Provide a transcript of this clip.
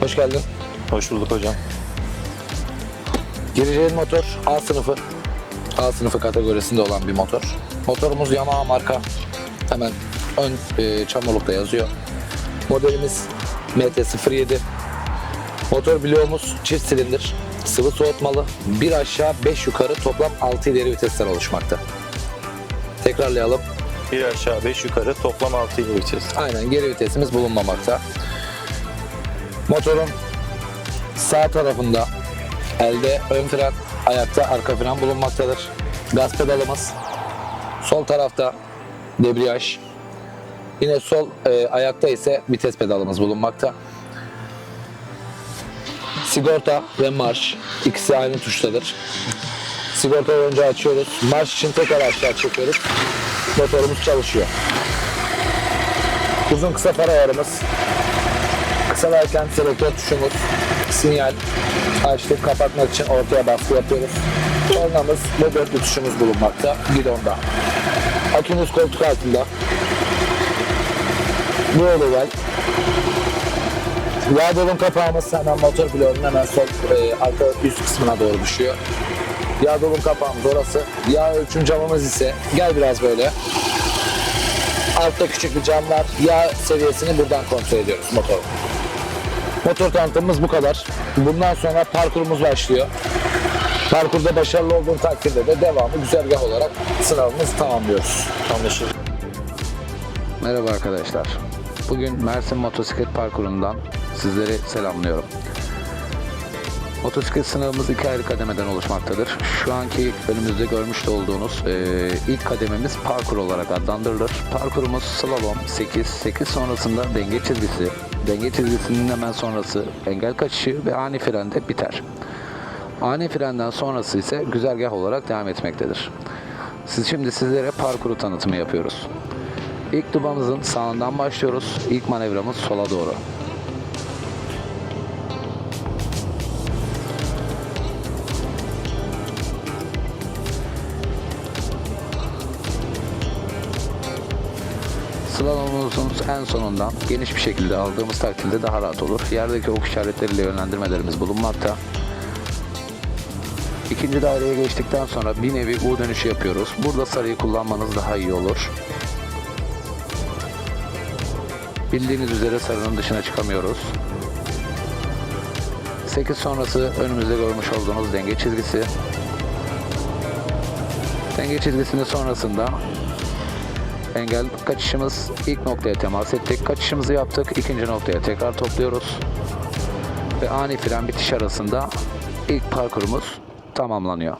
Hoş geldin. Hoş bulduk hocam. Gireceğin motor A sınıfı. A sınıfı kategorisinde olan bir motor. Motorumuz Yamaha marka. Hemen ön e, çamurlukta yazıyor. Modelimiz MT-07. Motor bloğumuz çift silindir. Sıvı soğutmalı. Bir aşağı 5 yukarı toplam 6 ileri vitesten oluşmakta. Tekrarlayalım. Bir aşağı 5 yukarı toplam 6 ile vites. Aynen geri vitesimiz bulunmamakta. Motorun sağ tarafında elde ön fren, ayakta arka fren bulunmaktadır. Gaz pedalımız. Sol tarafta debriyaj. Yine sol e, ayakta ise vites pedalımız bulunmakta. Sigorta ve marş ikisi aynı tuştadır. Sigortayı önce açıyoruz. Marş için tekrar aşağı çekiyoruz. Motorumuz çalışıyor. Uzun kısa far ayarımız. Kısalarken selektör tuşumuz. Sinyal. Açtık kapatmak için ortaya baskı yapıyoruz. Kornamız ve dörtlü tuşumuz bulunmakta gidonda. Akümüz koltuk altında. Bu olaylar. Yağ dolum kapağımız hemen motor bloğunun hemen sol e, arka üst kısmına doğru düşüyor. Yağ dolum kapağımız orası. Yağ ölçüm camımız ise gel biraz böyle. Altta küçük bir cam var. Yağ seviyesini buradan kontrol ediyoruz motor. Motor tanıtımımız bu kadar. Bundan sonra parkurumuz başlıyor. Parkurda başarılı olduğum takdirde de devamı güzergah olarak sınavımızı tamamlıyoruz. Anlaşıldı. Merhaba arkadaşlar. Bugün Mersin Motosiklet Parkuru'ndan sizleri selamlıyorum. Motosiklet sınavımız iki ayrı kademeden oluşmaktadır. Şu anki önümüzde görmüş de olduğunuz e, ilk kadememiz parkur olarak adlandırılır. Parkurumuz slalom 8, 8 sonrasında denge çizgisi, denge çizgisinin hemen sonrası engel kaçışı ve ani frende biter. Ani frenden sonrası ise güzergah olarak devam etmektedir. Siz şimdi sizlere parkuru tanıtımı yapıyoruz. İlk dubamızın sağından başlıyoruz. İlk manevramız sola doğru. Slalomumuzun en sonundan geniş bir şekilde aldığımız takdirde daha rahat olur. Yerdeki ok işaretleriyle yönlendirmelerimiz bulunmakta. İkinci daireye geçtikten sonra bir nevi U dönüşü yapıyoruz. Burada sarıyı kullanmanız daha iyi olur. Bildiğiniz üzere sarının dışına çıkamıyoruz. 8 sonrası önümüzde görmüş olduğunuz denge çizgisi. Denge çizgisinin sonrasında engel kaçışımız ilk noktaya temas ettik. Kaçışımızı yaptık. ikinci noktaya tekrar topluyoruz. Ve ani fren bitiş arasında ilk parkurumuz tamamlanıyor.